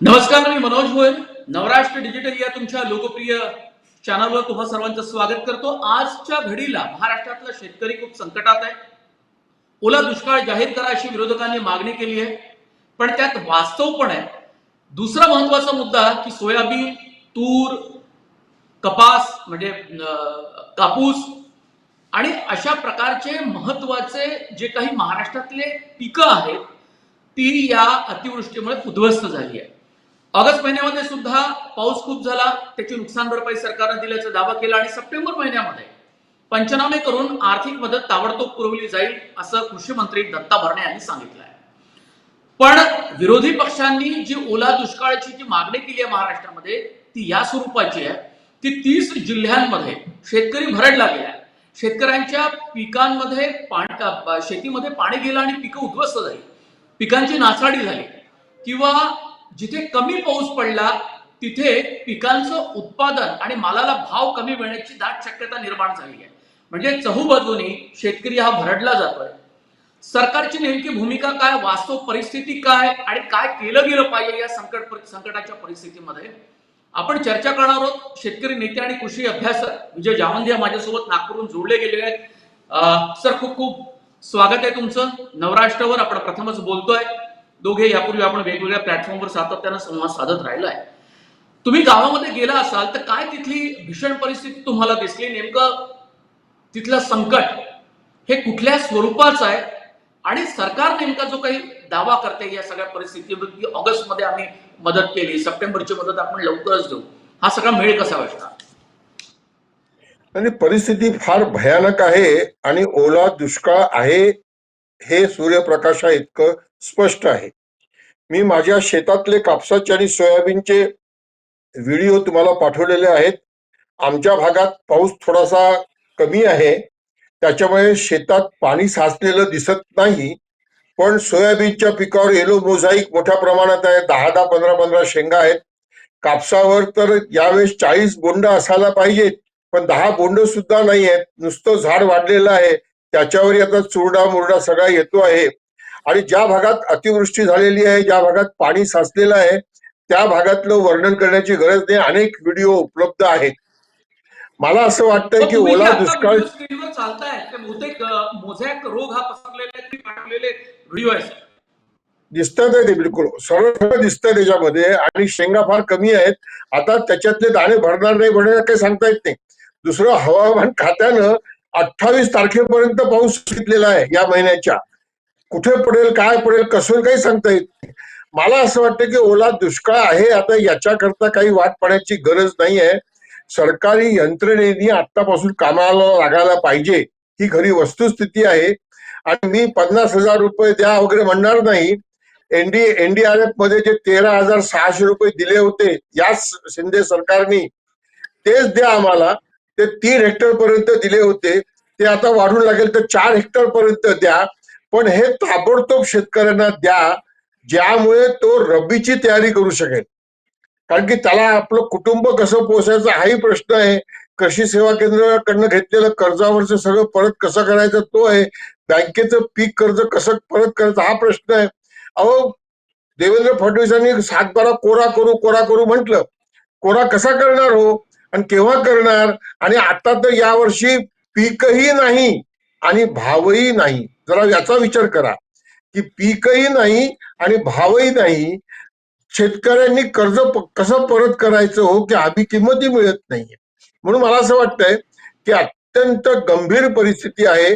नमस्कार मी मनोज भोयर नवराष्ट्र डिजिटल या तुमच्या लोकप्रिय चॅनलवर तुम्हा सर्वांचं स्वागत करतो. आजच्या घडीला महाराष्ट्रातला शेतकरी खूप संकटात आहे. ओला दुष्काळ जाहीर करा अशी विरोधकांनी मागणी केली आहे. पण त्यात वास्तव पण आहे. दुसरा महत्त्वाचा मुद्दा की सोयाबीन तूर कपास म्हणजे कापूस आणि अशा प्रकारचे महत्त्वाचे जे काही महाराष्ट्रातले पिकं आहेत ती या अतिवृष्टीमुळे उद्ध्वस्त झाली आहे. ऑगस्ट महिन्यामध्ये सुद्धा पाऊस खूप झाला. त्याची नुकसान भरपाई सरकारनं दिल्याचा दावा केला आणि सप्टेंबर महिन्यामध्ये पंचनामे करून आर्थिक मदत ताबडतोब पुरवली जाईल असं कृषी मंत्री दत्ता भरणे यांनी सांगितलं आहे पण विरोधी पक्षांनी जी ओला दुष्काळाची जी मागणी केली आहे महाराष्ट्रामध्ये ती या स्वरूपाची आहे. ती तीस जिल्ह्यांमध्ये शेतकरी भरडला गेला आहे शेतकऱ्यांच्या पिकांमध्ये पाणी शेतीमध्ये पाणी गेलं आणि पिकं उद्ध्वस्त झाली. पिकांची नासाडी झाली. किंवा जिथे कमी पाऊस पडला तिथे पिकांचं उत्पादन आणि मालाला भाव कमी मिळण्याची दाट शक्यता निर्माण झाली आहे. म्हणजे चहूबाजूनी शेतकरी हा भरडला जातोय. सरकारची नेमकी भूमिका काय वास्तव परिस्थिती काय आणि काय केलं गेलं पाहिजे या संकट संकटाच्या परिस्थितीमध्ये? आपण चर्चा करणार आहोत शेतकरी नेते आणि कृषी अभ्यासक विजय जावंदिया माझ्यासोबत नागपूरहून जोडले गेले आहेत. सर खूप खूप स्वागत आहे तुमचं. नवराष्ट्रावर आपण प्रथमच बोलतोय. दोघे यापूर्वी आपण वेगवेगळ्या प्लॅटफॉर्मवर सातत्यानं संवाद साधत राहिलाय. तुम्ही गावामध्ये गेला असाल तर काय तिथली भीषण परिस्थिती तुम्हाला दिसली? नेमकं तिथलं संकट हे कुठल्या स्वरूपाचं आहे? आणि सरकार नेमका जो काही दावा करते या सगळ्या परिस्थितीवर की ऑगस्टमध्ये आम्ही मदत केली. सप्टेंबरची मदत आपण लवकरच देऊ हा सगळा मेळ कसा वाटला? आणि परिस्थिती फार भयानक आहे आणि ओला दुष्काळ आहे हे सूर्यप्रकाशा इतकं स्पष्ट आहे. मी माझ्या शेतातले कापसाचे आणि सोयाबीनचे व्हिडिओ तुम्हाला पाठवलेले आहेत. आमच्या भागात पाऊस थोडासा कमी आहे. त्याच्यामुळे शेतात पाणी साचलेलं दिसत नाही. पण सोयाबीनच्या पिकावर येलो मोझाईक मोठ्या प्रमाणात आहे. दहा दहा पंधरा पंधरा शेंगा आहेत. कापसावर तर यावेळेस चाळीस बोंड असायला पाहिजेत. पण दहा बोंड सुद्धा नाही आहेत. नुसतं झाड वाढलेलं आहे. त्याच्यावरही आता चुरडा मुरडा सगळा येतो आहे. आणि ज्या भागात अतिवृष्टी झालेली आहे ज्या भागात पाणी साचलेलं आहे त्या भागातलं वर्णन करण्याची गरज नाही. अनेक व्हिडिओ उपलब्ध आहेत. मला असं वाटतंय की ओला दुष्काळ. दिसतात आहे ते बिलकुल सरळ सरळ दिसतंय त्याच्यामध्ये आणि शेंगा फार कमी आहेत. आता त्याच्यातले दाणे भरणार नाही भरणार काही सांगता येत नाही. दुसरं हवामान खात्यानं अठ्ठावीस तारखेपर्यंत पाऊस सांगितलेला आहे या महिन्याच्या. कुठे पडेल काय पडेल कसं काही सांगता येत नाही. मला असं वाटतं की ओला दुष्काळ आहे आता याच्याकरता काही वाट पाण्याची गरज नाही आहे सरकारी यंत्रणेनी आतापासून कामाला लागायला पाहिजे ही खरी वस्तुस्थिती आहे. आणि मी पन्नास हजार रुपये द्या वगैरे म्हणणार नाही. एनडी एनडीआरएफमध्ये जे तेरा हजार सहाशे रुपये दिले होते याच शिंदे सरकारने तेच द्या आम्हाला. ते तीन हेक्टर पर्यंत दिले होते. ते आता वाढून लागेल तर चार हेक्टर पर्यंत द्या. पण हे ताबडतोब शेतकऱ्यांना द्या ज्यामुळे तो रब्बीची तयारी करू शकेल. कारण की त्याला आपलं कुटुंब कसं पोसायचं हाही प्रश्न आहे. कृषी सेवा केंद्राकडनं घेतलेलं कर्जावरचं सगळं परत कसं करायचं तो आहे. बँकेचं पीक कर्ज कसं परत करायचं हा प्रश्न आहे. अहो देवेंद्र फडणवीसांनी सातबारा कोरा करू कोरा करू म्हटलं. कोरा कसा करणार हो? आणि केव्हा करणार? आणि आता तर यावर्षी पीकही नाही आणि भावही नाही. जरा याचा विचार करा की पीकही नाही आणि भावही नाही. शेतकऱ्यांनी कर्ज कसं परत करायचं हो की आधी किंमतही मिळत नाहीये. म्हणून मला असं वाटतंय की अत्यंत गंभीर परिस्थिती आहे.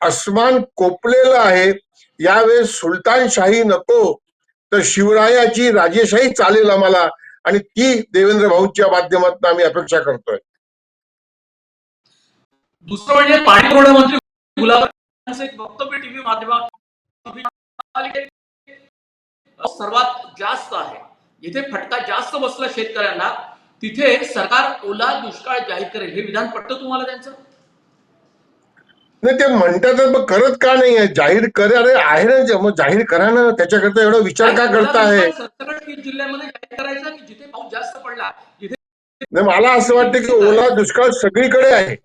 अस्मान कोपलेलं आहे. यावेळेस सुलतानशाही नको तर शिवरायाची राजेशाही चालेल आम्हाला आणि ती देवेंद्र भाऊच्या माध्यमातून आम्ही अपेक्षा करतोय. दुसरं म्हणजे पाणी पुरवठा मंत्री गुलाब एक वक्तव्य टीव्ही माध्यमात सर्वात जास्त आहे. जिथे फटका जास्त बसला शेतकऱ्यांना तिथे सरकार ओला दुष्काळ जाहीर करेल. हे विधान पटतं तुम्हाला त्यांचं? नाही ते म्हणतात मग करत का नाही आहे? जाहीर करे अरे आहे ना जे- मग जाहीर करा ना त्याच्याकरता एवढा विचार का करताय तीन जिल्ह्यामध्ये जाहीर करायचा की जिथे पाऊस जास्त पडला जिथे मला असं वाटतं की ओला दुष्काळ सगळीकडे आहे.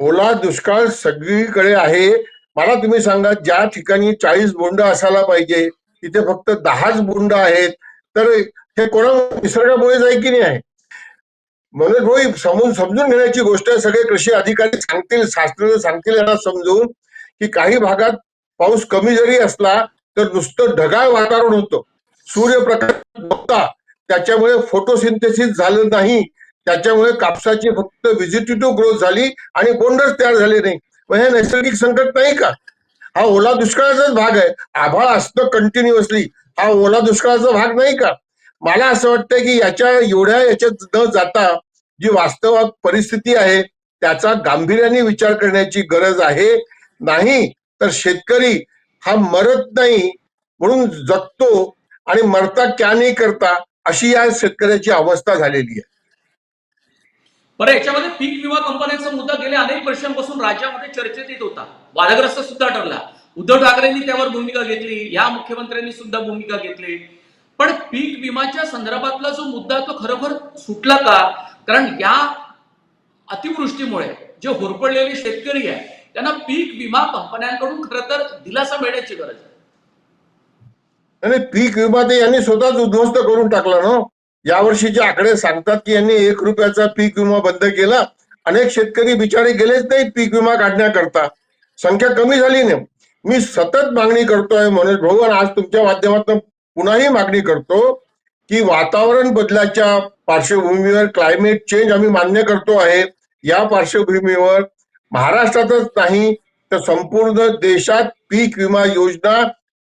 ओला दुष्काळ सगळीकडे आहे. मला तुम्ही सांगा ज्या ठिकाणी चाळीस बोंड असायला पाहिजे तिथे फक्त दहाच बोंड आहेत तर हे कोणा निसर्गामुळेच आहे की नाही आहे? म्हणून भाऊ समजून समजून घेण्याची गोष्ट आहे. सगळे कृषी अधिकारी सांगतील शास्त्रज्ञ सांगतील यांना समजून की काही भागात पाऊस कमी जरी असला तर नुसतं ढगाळ वातावरण होतं. सूर्यप्रकाश नव्हता. त्याच्यामुळे फोटोसिंथेसिस झालं नाही. त्याच्यामुळे कापसाची फक्त व्हिजिटेटिव्ह ग्रोथ झाली आणि बोंडच तयार झाले नाही. मग हे नैसर्गिक संकट नाही का? हा ओला दुष्काळाचाच भाग आहे. आभाळ असतं कंटिन्युअसली हा ओला दुष्काळाचा भाग नाही का? मला असं वाटतं की याच्या एवढ्या याच्यात न जाता जी वास्तवात परिस्थिती आहे त्याचा गांभीर्याने विचार करण्याची गरज आहे. नाही तर शेतकरी हा मरत नाही म्हणून जगतो आणि मरता क्या नाही करता अशी या शेतकऱ्याची अवस्था झालेली आहे. बरं याच्यामध्ये पीक विमा कंपन्यांचा मुद्दा गेल्या अनेक वर्षांपासून राज्यामध्ये चर्चेत येत होता. वादग्रस्त सुद्धा ठरला. उद्धव ठाकरेंनी त्यावर भूमिका घेतली या मुख्यमंत्र्यांनी सुद्धा भूमिका घेतली. पण पीक विमाच्या संदर्भातला जो मुद्दा तो खरोखर सुटला का? कारण या अतिवृष्टीमुळे जे होरपडलेले शेतकरी आहे त्यांना पीक विमा कंपन्यांकडून खर तर दिलासा मिळण्याची गरज आहे. आणि पीक विमा ते यांनी स्वतःच उद्ध्वस्त करून टाकला ना यावर्षीचे आकडे सांगतात की यांनी एक रुपयाचा पीक विमा बंद केला अनेक शेतकरी बिचारे गेलेच नाही पीक विमा काढण्याकरता. संख्या कमी झाली नाही. मी सतत मागणी करतोय मनोज भाऊ आणि आज तुमच्या माध्यमातून पुन्हाही मागणी करतो की वातावरण बदलाच्या पार्श्वभूमीवर क्लायमेट चेंज आम्ही मान्य करतो आहे. या पार्श्वभूमीवर महाराष्ट्रातच नाही तर संपूर्ण देशात पीक विमा योजना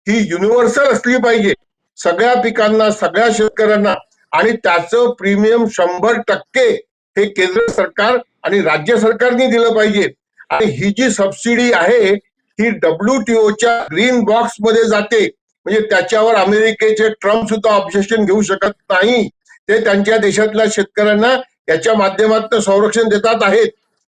ही युनिव्हर्सल असली पाहिजे. सगळ्या पिकांना सगळ्या शेतकऱ्यांना आणि त्याचं प्रीमियम शंभर टक्के हे केंद्र सरकार आणि राज्य सरकारने दिलं पाहिजे. आणि ही जी सबसिडी आहे ही डब्ल्यूटीओच्या ग्रीन बॉक्समध्ये जाते. म्हणजे त्याच्यावर अमेरिकेचे ट्रम्प सुद्धा ऑब्जेक्शन घेऊ शकत नाही. ते त्यांच्या देशातल्या शेतकऱ्यांना याच्या माध्यमातून संरक्षण देतात आहेत.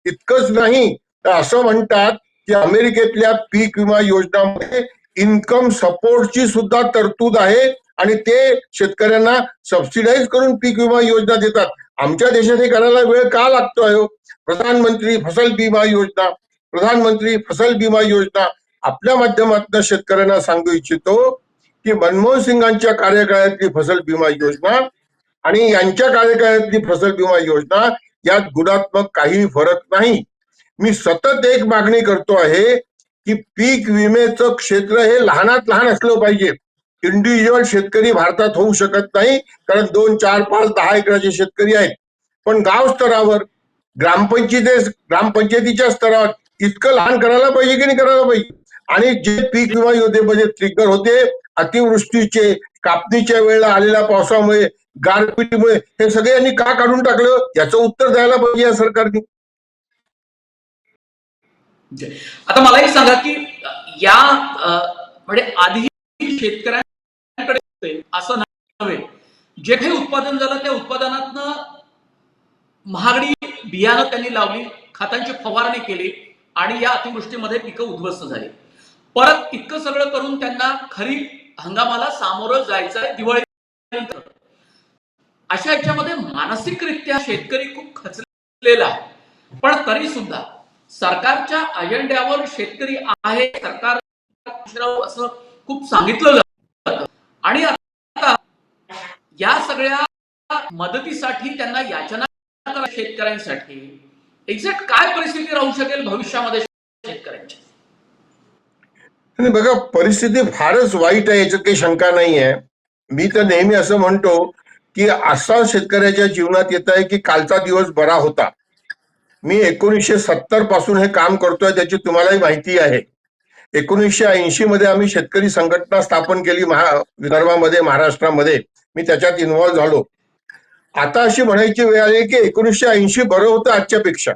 इतकंच नाही तर असं म्हणतात की अमेरिकेतल्या पीक विमा योजनामध्ये इन्कम सपोर्टची सुद्धा तरतूद आहे. आणि ते शेतकऱ्यांना सबसिडाईज करून पीक विमा योजना देतात. आमच्या देशात हे करायला वेळ का लागतो आहे हो? प्रधानमंत्री फसल विमा योजना प्रधानमंत्री फसल विमा योजना. आपल्या माध्यमातून शेतकऱ्यांना सांगू इच्छितो की मनमोहन सिंगांच्या कार्यकाळातली फसल विमा योजना आणि यांच्या कार्यकाळातली फसल विमा योजना यात गुणात्मक काही फरक नाही. मी सतत एक मागणी करतो आहे की पीक विमेचं क्षेत्र हे लहानात लहान असलं पाहिजे. इंडिव्हिज्युअल शेतकरी भारतात होऊ शकत नाही कारण दोन चार पाच दहा एकराचे शेतकरी आहेत. पण गाव स्तरावर ग्रामपंचायती ग्रामपंचायतीच्या स्तरावर इतकं लहान करायला पाहिजे की नाही करायला पाहिजे? आणि जे पीक विमा योजनेमध्ये ट्रिगर होते अतिवृष्टीचे कापणीच्या वेळेला आलेल्या पावसामुळे गारपिटीमुळे हे सगळे यांनी का काढून टाकलं? याचं उत्तर द्यायला पाहिजे या सरकारने. आता मलाही सांगा की या म्हणजे आधी शेतकऱ्यांना असं नव्हे. जे काही उत्पादन झालं त्या उत्पादनातनं महागडी बियाणं त्यांनी लावली खतांची फवारणी केली आणि या अतिवृष्टीमध्ये पिकं उद्ध्वस्त झाली. परत इतकं सगळं करून त्यांना खरीप हंगामाला सामोरं जायचं आहे दिवाळी अशा याच्यामध्ये मानसिकरित्या शेतकरी खूप खचलेला आहे. पण तरी सुद्धा सरकारच्या अजेंड्यावर शेतकरी आहे सरकार असं खूप सांगितलं जातं आणि आता या सगळ्या मदतीसाठी त्यांना याचना शेतकऱ्यांसाठी. एक्झॅक्ट काय परिस्थिती राहू शकेल भविष्यामध्ये शेतकऱ्यांची? बघा परिस्थिती फारच वाईट आहे याच्यात काही शंका नाही आहे मी तर नेहमी असं म्हणतो की असा शेतकऱ्याच्या जीवनात येत आहे की कालचा दिवस बरा होता. मी एकोणीसशे सत्तरपासून हे काम करतोय त्याची तुम्हालाही माहिती आहे. एकोणीसशे ऐंशी मध्ये आम्ही शेतकरी संघटना स्थापन केली महा विदर्भामध्ये महाराष्ट्रामध्ये. मी त्याच्यात इन्व्हॉल्व झालो. आता अशी म्हणायची वेळ आली की एकोणीसशे ऐंशी बरं होतं आजच्यापेक्षा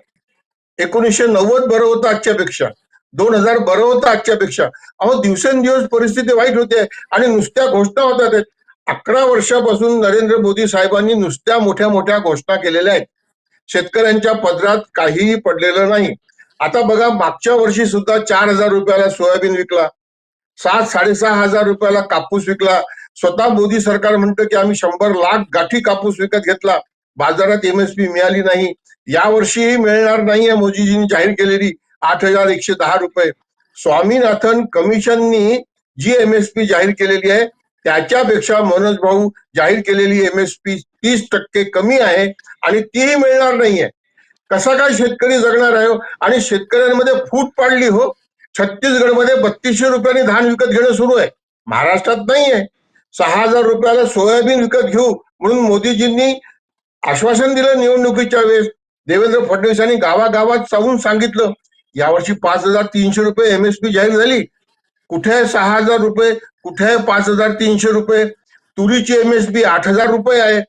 एकोणीसशे नव्वद बरं होतं आजच्यापेक्षा दोन हजार बरं होतं आजच्यापेक्षा अहो दिवसेंदिवस परिस्थिती वाईट होते आणि नुसत्या घोषणा होतात अकरा वर्षापासून नरेंद्र मोदी साहेबांनी नुसत्या मोठ्या मोठ्या घोषणा केलेल्या आहेत. शेतकऱ्यांच्या पदरात काहीही पडलेलं नाही. आता बघा मागच्या वर्षी सुद्धा चार हजार रुपयाला सोयाबीन विकला. सात साडेसहा हजार रुपयाला कापूस विकला. स्वतः मोदी सरकार म्हणतं की आम्ही शंभर लाख गाठी कापूस विकत घेतला. बाजारात एमएसपी मिळाली नाही. यावर्षीही मिळणार नाही आहे मोदीजींनी जाहीर केलेली आठ हजार एकशे दहा रुपये. स्वामीनाथन कमिशननी जी एमएसपी जाहीर केलेली आहे त्याच्यापेक्षा मनोज भाऊ जाहीर केलेली एमएसपी तीस टक्के कमी आहे आणि तीही मिळणार नाहीये. कसा काय शेतकरी जगणार आहे हो? आणि शेतकऱ्यांमध्ये फूट पाडली हो. छत्तीसगडमध्ये बत्तीसशे रुपयांनी धान विकत घेणं सुरू आहे. महाराष्ट्रात नाहीये. सहा हजार रुपयाला सोयाबीन विकत घेऊ म्हणून मोदीजींनी आश्वासन दिलं निवडणुकीच्या वेळेस. देवेंद्र फडणवीसांनी गावागावात जाऊन सांगितलं यावर्षी पाच हजार तीनशे रुपये एमएसपी जाहीर झाली. कुठे आहे सहा हजार रुपये? कुठे आहे पाच हजार तीनशे रुपये? तुरीची एमएसपी आठ हजार रुपये आहे.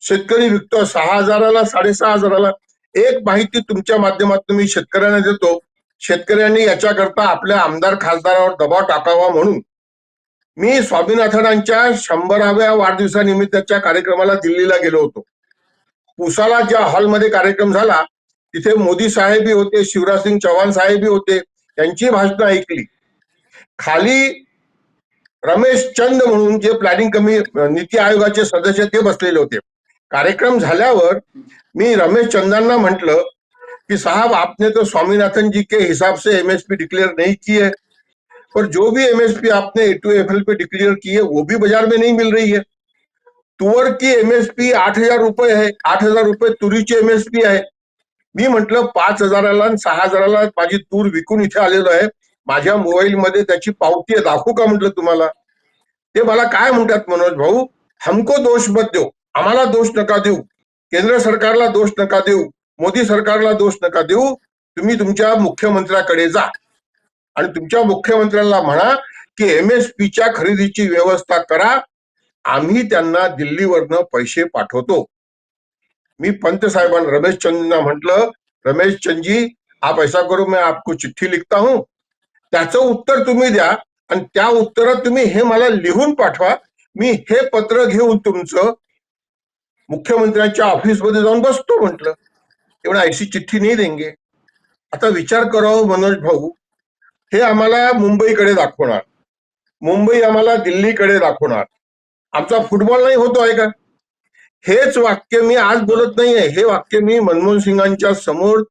शेतकरी विकतो सहा हजाराला साडेसहा हजाराला. एक माहिती तुमच्या माध्यमातून मी शेतकऱ्यांना देतो. शेतकऱ्यांनी याच्याकरता आपल्या आमदार खासदारावर दबाव टाकावा म्हणून मी स्वामीनाथनांच्या शंभराव्या वाढदिवसानिमित्ताच्या कार्यक्रमाला दिल्लीला गेलो होतो. पुसाला ज्या हॉलमध्ये कार्यक्रम झाला तिथे मोदी साहेबही होते शिवराज सिंग चौहान साहेबही होते त्यांची भाषणं ऐकली. खाली रमेश चंद म्हणून जे प्लॅनिंग कमी नीती आयोगाचे सदस्य ते बसलेले होते. कार्यक्रम झाल्यावर मी रमेश चंदांना म्हंटल कि साहब आपने तो स्वामीनाथन जी के हिसाब से एमएसपी डिक्लेयर नहीं की है पर जो भी एमएसपी आपने ए टू एफ पे डिक्लेयर की है वो भी बाजार में नहीं मिल रही है। तुअर की एमएसपी आठ हजार रुपये आहे आठ हजार रुपये तुरीची एमएसपी आहे. मी म्हंटल पाच हजाराला आणि सहा हजाराला माझी तूर विकून इथे आलेलो आहे. माझ्या मोबाईलमध्ये त्याची पावती आहे दाखवू का? म्हटलं तुम्हाला. ते मला काय म्हणतात मनोज भाऊ? हमको दोष मत देऊ आम्हाला दोष नका देऊ. केंद्र सरकारला दोष नका देऊ. मोदी सरकारला दोष नका देऊ. तुम्ही तुमच्या मुख्यमंत्र्याकडे जा. आणि तुमच्या मुख्यमंत्र्यांना म्हणा की एमएसपीच्या खरेदीची व्यवस्था करा. आम्ही त्यांना दिल्लीवरनं पैसे पाठवतो. मी पंत साहेबांना रमेश चंदना म्हटलं रमेश चंदजी आप ऐसा करू मैं आपको चिठ्ठी लिखता हूं. त्याचं उत्तर तुम्ही द्या. आणि त्या उत्तरात तुम्ही हे मला लिहून पाठवा. मी हे पत्र घेऊन तुमचं मुख्यमंत्र्यांच्या ऑफिसमध्ये जाऊन बसतो म्हटलं. एवढं ऐसी चिठ्ठी नाही देंगे. आता विचार करावं मनोज भाऊ. हे आम्हाला मुंबईकडे दाखवणार. मुंबई आम्हाला दिल्लीकडे दाखवणार. आमचा फुटबॉल नाही होतो आहे का? हेच वाक्य मी आज बोलत नाहीये. हे वाक्य मी मनमोहन सिंगांच्या समोर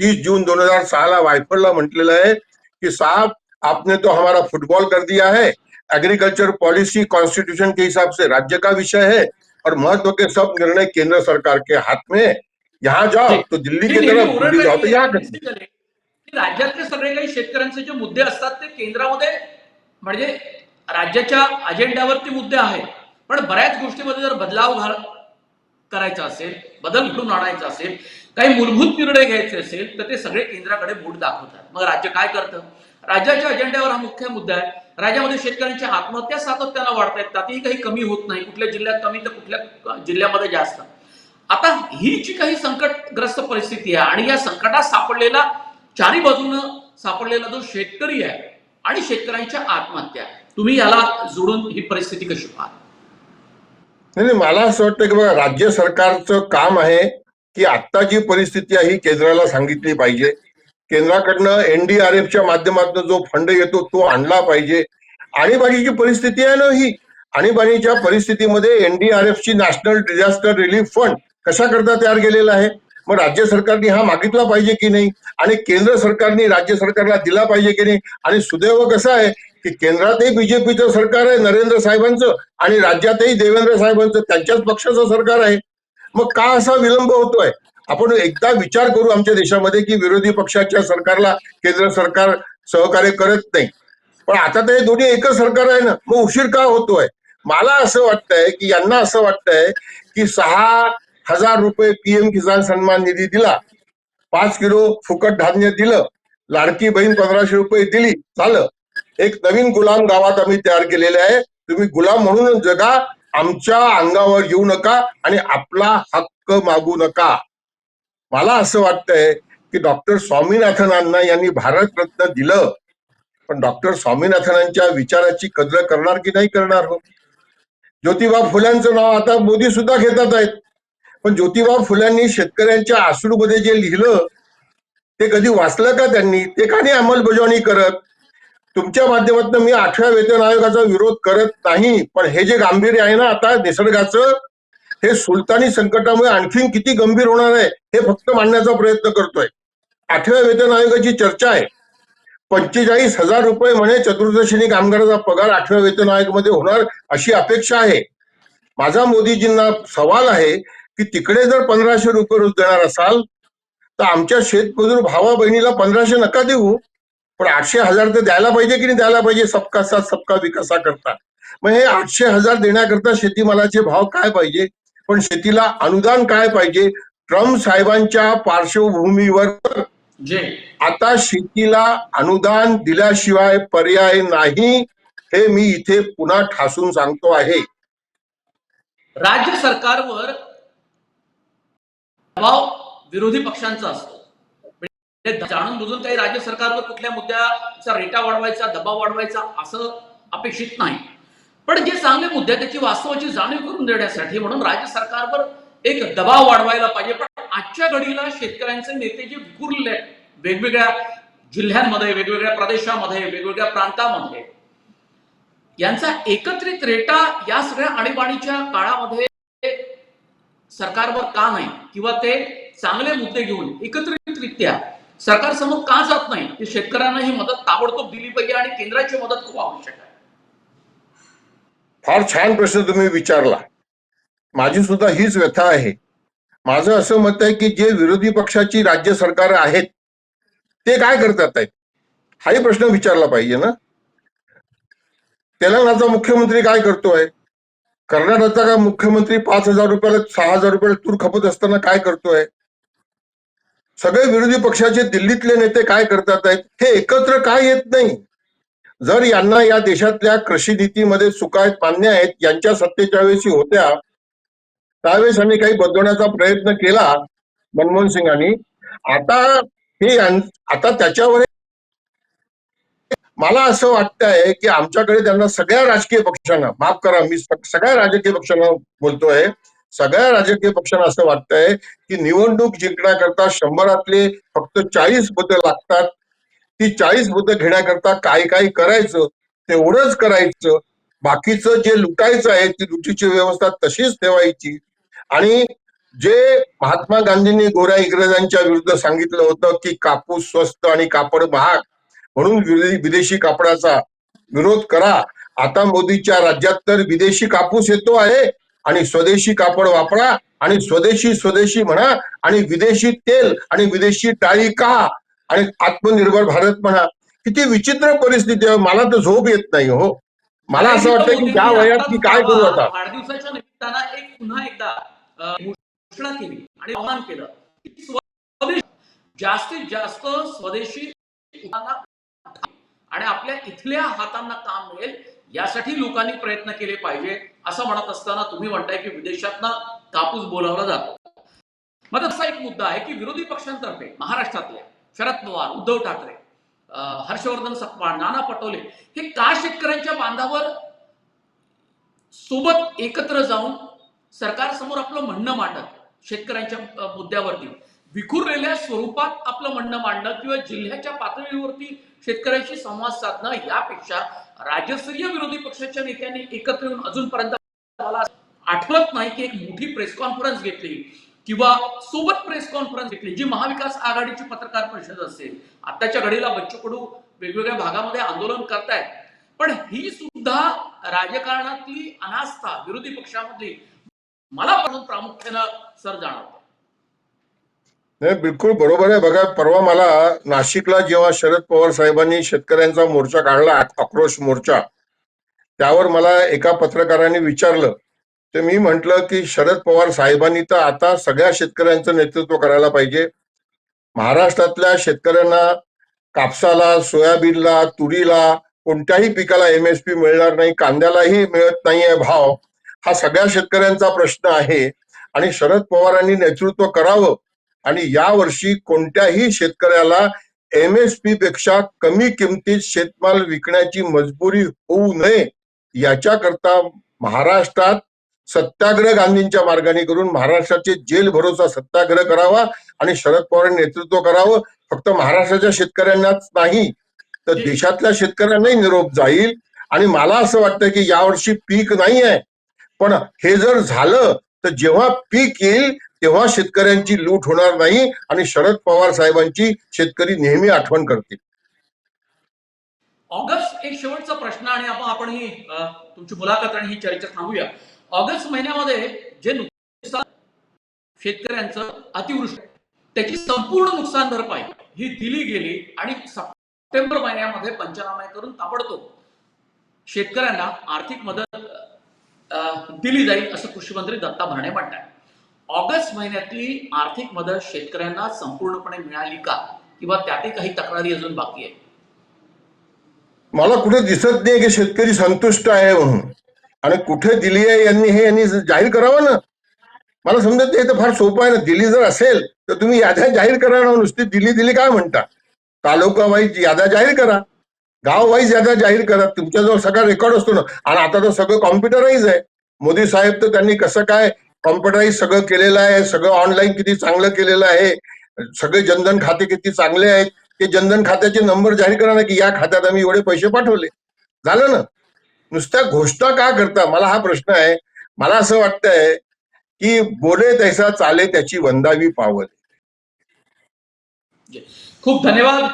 तीस जून दोन हजार सहाला वायफळला म्हटलेलं आहे कि साहब आपने तो हमारा फुटबॉल कर दिया है. एग्रीकल्चर पॉलिसी कॉन्स्टिट्यूशन के हिसाब से राज्य का विषय है. और महत्त्व के सब निर्णय केंद्र सरकार के हाथ में यहाँ जाओ तो दिल्ली की तरफ दिल्ली जाओ तो यहाँ राज्यातले सगळे काही शेतकऱ्यांचे जे मुद्दे असतात ते केंद्रामध्ये म्हणजे राज्याच्या अजेंड्यावरती मुद्दे आहेत. पण बऱ्याच गोष्टीमध्ये जर बदलाव घाल करायचा असेल बदल घडून आणायचा असेल काही मूलभूत निर्णय घ्यायचे असेल तर ते सगळे केंद्राकडे बोट दाखवतात. मग राज्य काय करतं? राज्याच्या अजेंड्यावर हा मुख्य मुद्दा आहे. राज्यामध्ये शेतकऱ्यांच्या आत्महत्या सातत्यानं वाढत आहेत. त्यातही काही कमी होत नाही. कुठल्या जिल्ह्यात कमी तर कुठल्या जिल्ह्यामध्ये जास्त. आता ही जी काही संकटग्रस्त परिस्थिती आहे आणि या संकटात सापडलेला चारी बाजूनं सापडलेला जो शेतकरी आहे आणि शेतकऱ्यांच्या आत्महत्या तुम्ही याला जोडून ही परिस्थिती कशी पाहता? नाही मला असं वाटतं की बघा राज्य सरकारचं काम आहे की आता जी परिस्थिती आहे ही केंद्राला सांगितली पाहिजे. केंद्राकडनं एनडीआरएफच्या माध्यमातून जो फंड येतो तो आणला पाहिजे. आणीबाणीची परिस्थिती आहे ना ही. आणीबाणीच्या परिस्थितीमध्ये एनडीआरएफची नॅशनल डिझास्टर रिलीफ फंड कशा करता तयार केलेला आहे? मग राज्य सरकारने हा मागितला पाहिजे की नाही? आणि केंद्र सरकारने राज्य सरकारला दिला पाहिजे की नाही? आणि सुदैव कसं आहे की केंद्रातही बीजेपीचं सरकार आहे नरेंद्र साहेबांचं आणि राज्यातही देवेंद्र साहेबांचं त्यांच्याच पक्षाचं सरकार आहे. मग का असा विलंब होतोय? आपण एकदा विचार करू आमच्या देशामध्ये की विरोधी पक्षाच्या सरकारला केंद्र सरकार सहकार्य करत नाही. पण आता तर हे दोन्ही एकच सरकार आहे ना मग उशीर का होतोय? मला असं वाटतंय की यांना असं वाटतंय की सहा हजार रुपये पीएम किसान सन्मान निधी दिला पाच किलो फुकट धान्य दिलं लाडकी बहीण पंधराशे रुपये दिली झालं. एक नवीन गुलाम गावात आम्ही तयार केलेले आहे. तुम्ही गुलाम म्हणून जगा आमच्या अंगावर येऊ नका आणि आपला हक्क मागू नका. मला असं वाटतंय की डॉक्टर स्वामीनाथनांना यांनी भारतरत्न दिलं पण डॉक्टर स्वामीनाथनांच्या विचाराची कदर करणार की नाही करणार हो? ज्योतिबा फुल्यांचं नाव आता मोदी सुद्धा घेतात आहेत. पण ज्योतिबा फुल्यांनी शेतकऱ्यांच्या आसूडमध्ये जे लिहिलं ते कधी वाचलं का त्यांनी? ते का नाही अंमलबजावणी करत? तुमच्या माध्यमातून मी आठव्या वेतन आयोगाचा विरोध करत नाही पण हे जे गांभीर्य आहे ना आता निसर्गाचं हे सुलतानी संकटामुळे आणखीन किती गंभीर होणार आहे हे फक्त मांडण्याचा प्रयत्न करतोय. आठव्या वेतन आयोगाची चर्चा आहे. पंचेचाळीस हजार रुपये म्हणे चतुर्दशीनी कामगाराचा पगार आठव्या वेतन आयोगामध्ये होणार अशी अपेक्षा आहे. माझा मोदीजींना सवाल आहे की तिकडे जर पंधराशे रुपये रोज देणार असाल तर आमच्या शेतमजूर भावा बहिणीला पंधराशे नका देऊ पण आठशे हजार तर द्यायला पाहिजे की नाही द्यायला पाहिजे सबका साथ सबका विकासा करता. मग हे आठशे हजार देण्याकरता शेतीमालाचे भाव काय पाहिजे? पण शेतीला अनुदान काय पाहिजे? ट्रम्प साहेबांच्या पार्श्वभूमीवर जे. आता शेतीला अनुदान दिल्याशिवाय पर्याय नाही हे मी इथे पुन्हा ठासून सांगतो आहे. राज्य सरकारवर दबाव विरोधी पक्षांचा असतो. म्हणजे जाणून बुजून काही राज्य सरकारवर कुठल्या मुद्द्याचा रेटा वाढवायचा दबाव वाढवायचा असं अपेक्षित नाही. पण जे चांगले मुद्दे आहेत त्याची वास्तवाची जाणीव करून देण्यासाठी म्हणून राज्य सरकारवर एक दबाव वाढवायला पाहिजे. पण आजच्या घडीला शेतकऱ्यांचे नेते जे विखुरलेले आहेत वेगवेगळ्या जिल्ह्यांमध्ये वेगवेगळ्या प्रदेशामध्ये वेगवेगळ्या प्रांतामध्ये यांचा एकत्रित रेटा या सगळ्या आणीबाणीच्या काळामध्ये सरकारवर का नाही? किंवा ते चांगले मुद्दे घेऊन एकत्रितरित्या सरकारसमोर का जात नाही? की शेतकऱ्यांना ही मदत ताबडतोब दिली पाहिजे आणि केंद्राची मदत खूप आवश्यक आहे. फार छान प्रश्न तुम्ही विचारला. माझी सुद्धा हीच व्यथा आहे. माझं असं मत आहे की जे विरोधी पक्षाची राज्य सरकार आहेत ते काय करतात आहेत? हाही प्रश्न विचारला पाहिजे ना. तेलंगणाचा मुख्यमंत्री काय करतोय? कर्नाटकचा मुख्यमंत्री पाच हजार रुपयाला सहा हजार रुपयाला तूर खपत असताना काय करतोय? सगळे विरोधी पक्षाचे दिल्लीतले नेते काय करतात आहेत? हे एकत्र काय येत नाही? जर यांना या देशातल्या कृषी नीतीमध्ये चुका मान्य आहेत यांच्या सत्तेच्या वेळेस होत्या त्यावेळेस आम्ही काही बदलवण्याचा प्रयत्न केला मनमोहन सिंगांनी आता हे आता त्याच्यावर मला असं वाटतंय की आमच्याकडे त्यांना सगळ्या राजकीय पक्षांना माफ करा मी सगळ्या राजकीय पक्षांना बोलतोय सगळ्या राजकीय पक्षांना असं वाटतंय की निवडणूक जिंकण्याकरता शंभरातले फक्त चाळीस मतं लागतात ती चाळीस बुद्ध घेण्याकरता काय काय करायचं तेवढंच करायचं. बाकीचं जे लुटायचं आहे ती लुटीची व्यवस्था तशीच ठेवायची. आणि जे महात्मा गांधींनी गोऱ्या इंग्रजांच्या विरुद्ध सांगितलं होतं की कापूस स्वस्त आणि कापड महाग म्हणून विदेशी कापडाचा विरोध करा. आता मोदीच्या राज्यात तर विदेशी कापूस येतो आहे आणि स्वदेशी कापड वापरा आणि स्वदेशी स्वदेशी म्हणा आणि विदेशी तेल आणि विदेशी टाळी का आणि आत्मनिर्भर भारत म्हणा किती विचित्र परिस्थिती आहे मला तर झोप येत नाही हो. मला असं वाटतं की या वयात मी काय करू आता? वाढदिवसाच्या निमित्तानं एक पुन्हा एकदा घोषणा केली आणि आवाहन केलं की स्वदेश जास्तीत जास्त स्वदेशी आणि आपल्या इथल्या हातांना काम मिळेल यासाठी लोकांनी प्रयत्न केले पाहिजे असं म्हणत असताना तुम्ही म्हणताय की विदेशातनं कापूस बोलावला जातो. मग असा एक मुद्दा आहे की विरोधी पक्षांतर्फे महाराष्ट्रातल्या शरद पवार उद्धव ठाकरे हर्षवर्धन सकपाळ नाना पटोले हे का शेतकऱ्यांच्या बांधावर सोबत एकत्र जाऊन सरकारसमोर आपलं म्हणणं मांडत शेतकऱ्यांच्या मुद्द्यावरती. विखुरलेल्या स्वरूपात आपलं म्हणणं मांडणं किंवा जिल्ह्याच्या पातळीवरती शेतकऱ्यांशी संवाद साधणं यापेक्षा राज्यस्तरीय विरोधी पक्षाच्या नेत्यांनी एकत्र येऊन अजूनपर्यंत मला आठवत नाही की एक मोठी प्रेस कॉन्फरन्स घेतली. किंवा सोबत प्रेस कॉन्फरन्स घेतली जी महाविकास आघाडीची पत्रकार परिषद असेल आताच्या घडीला बच्चू कडू वेगवेगळ्या भागामध्ये आंदोलन करतायत. पण ही सुद्धा राजकारणातली अनास्था विरोधी पक्षामधली मला पण प्रामुख्यानं सर जाणवत. नाही बिलकुल बरोबर आहे. बघा परवा मला नाशिकला जेव्हा शरद पवार साहेबांनी शेतकऱ्यांचा मोर्चा काढला आक्रोश मोर्चा त्यावर मला एका पत्रकाराने विचारलं तर मी म्हंटल की शरद पवार साहेबांनी तर आता सगळ्या शेतकऱ्यांचं नेतृत्व करायला पाहिजे. महाराष्ट्रातल्या शेतकऱ्यांना कापसाला सोयाबीनला तुरीला कोणत्याही पिकाला एमएसपी मिळणार नाही कांद्यालाही मिळत नाहीये भाव. हा सगळ्या शेतकऱ्यांचा प्रश्न आहे. आणि शरद पवारांनी नेतृत्व करावं. आणि यावर्षी कोणत्याही शेतकऱ्याला एमएसपी पेक्षा कमी किमतीत शेतमाल विकण्याची मजबुरी होऊ नये याच्याकरता महाराष्ट्रात सत्याग्रह गांधींच्या मार्गाने करून महाराष्ट्राचे जेल भरोसा सत्याग्रह करावा आणि शरद पवार नेतृत्व करावं. फक्त महाराष्ट्राच्या शेतकऱ्यांनाच नाही तर देशातल्या शेतकऱ्यांनाही निरोप जाईल. आणि मला असं वाटतं की यावर्षी पीक नाही आहे. पण हे जर झालं तर जेव्हा पीक येईल तेव्हा शेतकऱ्यांची लूट होणार नाही आणि शरद पवार साहेबांची शेतकरी नेहमी आठवण करतील. ऑगस्ट एक शेवटचा प्रश्न आणि आपण ही तुमची मुलाखत आणि ही चर्चा थांबूया. ऑगस्ट महिन्यामध्ये जे नुकसान शेतकऱ्यांचं अतिवृष्टी त्याची संपूर्ण नुकसान भरपाई ही दिली गेली आणि सप्टेंबर महिन्यामध्ये पंचनामे करून ताबडतोब शेतकऱ्यांना आर्थिक मदत दिली जाईल असं कृषी मंत्री दत्ता भरणे म्हणतात. ऑगस्ट महिन्यातली आर्थिक मदत शेतकऱ्यांना संपूर्णपणे मिळाली का? किंवा त्यातही काही तक्रारी अजून बाकी आहे मला कुठे दिसत नाही की शेतकरी संतुष्ट आहे म्हणून. आणि कुठे दिली आहे यांनी? हे यांनी जाहीर करावं ना. मला समजत नाही हे तर फार सोपं आहे ना. दिली जर असेल तर तुम्ही याद्या जाहीर करा ना. नुसती दिली दिली काय म्हणता? तालुका वाईज याद्या जाहीर करा. गाव वाईज याद्या जाहीर करा. तुमच्याजवळ सगळा रेकॉर्ड असतो ना. आणि आता तर सगळं कॉम्प्युटराईज आहे. मोदी साहेब तर त्यांनी कसं काय कॉम्प्युटराईज सगळं केलेलं आहे? सगळं ऑनलाईन किती चांगलं केलेलं आहे? सगळे जनधन खाते किती चांगले आहेत? ते जनधन खात्याचे नंबर जाहीर करा ना की या खात्यात आम्ही एवढे पैसे पाठवले. झालं ना? नुसत्या घोषणा का करता? मला हा प्रश्न आहे. मला असं वाटतंय की बोले तैसा चाले त्याची वंदावी पावत खूप धन्यवाद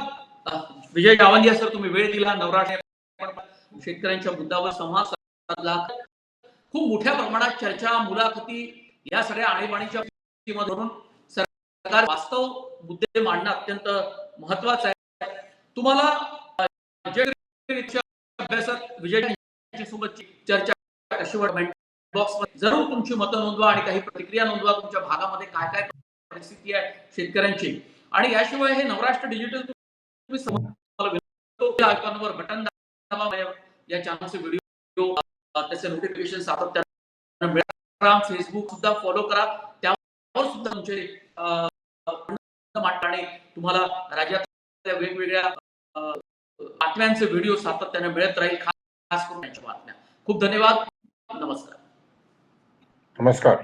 विजय गावंदिया सर तुम्ही वेळ दिला नवराष्ट्र शेतकऱ्यांच्या मुद्द्यावर संवाद साधला. खूप मोठ्या प्रमाणात चर्चा मुलाखती या सगळ्या आणीबाणीच्या धरून सरकार वास्तव मुद्दे मांडणं अत्यंत महत्वाचं आहे. तुम्हाला अभ्यासात विजय यांच्यासोबतची चर्चा कशी बॉक्स म्हणजे जरूर तुमची मतं नोंदवा आणि काही प्रतिक्रिया नोंदवा तुमच्या भागामध्ये काय काय परिस्थिती आहे शेतकऱ्यांची. आणि याशिवाय हे नवराष्ट्र डिजिटल तुम्ही समोर आयकॉनवर बटन दाबा. या चॅनलचे व्हिडिओ त्याचे नोटिफिकेशन सातत्याने मिळा फेसबुक सुद्धा फॉलो करा. त्यावर सुद्धा तुमचे मांडणे तुम्हाला राज्यातल्या वेगवेगळ्या बातम्यांचे व्हिडिओ सातत्याने मिळत राहील. खास करून यांच्या बातम्या खूप धन्यवाद नमस्कार नमस्कार